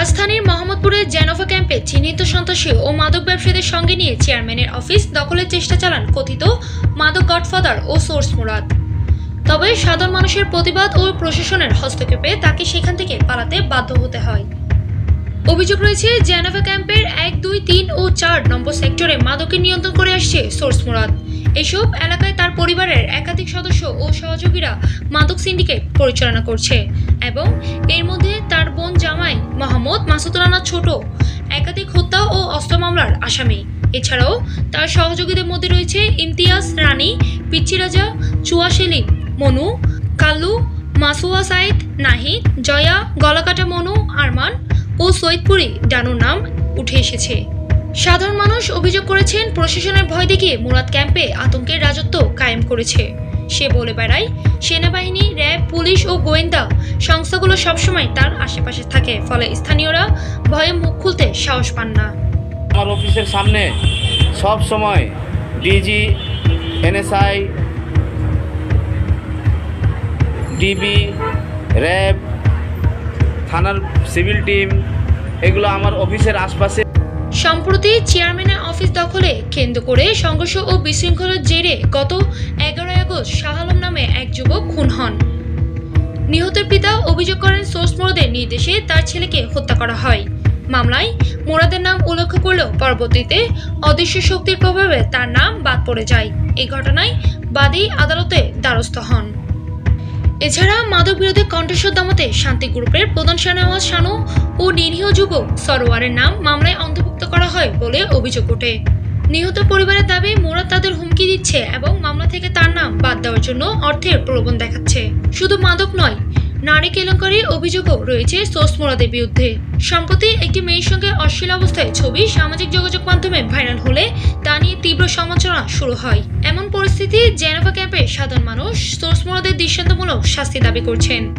রাজধানীর মোহাম্মদপুরের জেনোভা ক্যাম্পে চিহ্নিত সন্ত্রাসী ও মাদক ব্যবসায়ীদের সঙ্গে নিয়ে চেয়ারম্যানের অফিস দখলের চেষ্টা চালান কথিত মাদক গডফাদার ও সোর্স মুরাদ। তবে সাধারণ মানুষের প্রতিবাদ ও প্রশাসনের হস্তক্ষেপে তাকে সেখান থেকে পালাতে বাধ্য হতে হয়। অভিযোগ রয়েছে, জেনেভা ক্যাম্পের এক, দুই, তিন ও চার নম্বর সেক্টরে মাদকের নিয়ন্ত্রণ করে আসছে সোর্স মুরাদ। এসব এলাকায় তার পরিবারের একাধিক সদস্য ও সহযোগীরা মাদক সিন্ডিকেট পরিচালনা করছে। এবং এর মধ্যে তার বোন জামাই মোহাম্মদ মাসুদ রানা ছোট, একাধিক হত্যা ও অস্ত্র মামলার আসামি। এছাড়াও তার সহযোগীদের মধ্যে রয়েছে ইমতিয়াজ রানী, পিচ্চি রাজা, চুয়া সেলিম, মনু কাল্লু মাসুয়া সাইদ, নাহিদ, জয়া, গলাকাটা মনু, আরমান ও সৈয়দপুরি ডানুর নাম উঠে এসেছে। সাধারণ মানুষ অভিযোগ করেছেন প্রশাসনের ভয় দেখিয়ে মুরাদ ক্যাম্পে আতঙ্কের রাজত্ব কায়েম করেছে। সে বলে বেড়ায় সেনাবাহিনী র্যাব পুলিশ ও গোয়েন্দা সংস্থাগুলো সবসময় তার আশেপাশে থাকে ফলে স্থানীয়রা ভয়ে মুখ খুলতে সাহস পান না। আমার অফিসের সামনে সব সময় ডিজি এনএসআই ডিবি র্যাব থানার সিভিল টিম এগুলো আমার অফিসের আশপাশে। সম্প্রতি চেয়ারম্যানের অফিস দখলে কেন্দ্র করে সংঘর্ষ ও বিশৃঙ্খলার জেরে গত এগারোই আগস্ট শাহ আলম নামে এক যুবক খুন হন। নিহতের পিতা অভিযোগ করেন, সোর্স মোড়দের নির্দেশে তার ছেলেকে হত্যা করা হয়। মামলায় মোরাদের নাম উল্লেখ করলেও পরবর্তীতে অদৃশ্য শক্তির প্রভাবে তার নাম বাদ পড়ে যায়। এই ঘটনায় বাদী আদালতে দ্বারস্থ হন। এছাড়া মাদক বিরোধী কণ্ঠস্বর দামাতে শান্তি গ্রুপের প্রধান শাহনওয়াজ শানু ও নিরীহ যুবক সরোয়ারের নাম মামলায় অন্তর্ভুক্ত করা হয় বলে অভিযোগ ওঠে। নিহত পরিবারের দাবি মোরাদ তাদের হুমকি দিচ্ছে এবং দেওয়ার জন্য অর্থের প্রলোভন দেখাচ্ছে। শুধু মাদক নয়, নারী কেলেঙ্কারির অভিযোগও রয়েছে সোস মোরাদের বিরুদ্ধে। সম্প্রতি একটি মেয়ের সঙ্গে অশ্লীল অবস্থায় ছবি, সামাজিক যোগাযোগ মাধ্যমে ভাইরাল হলে তা নিয়ে তীব্র সমালোচনা শুরু হয়। এমন পরিস্থিতি জেনেভা ক্যাম্পে সাধারণ মানুষ সোর্স মোরাদের দৃষ্টান্তমূলক শাস্তি দাবি করছেন।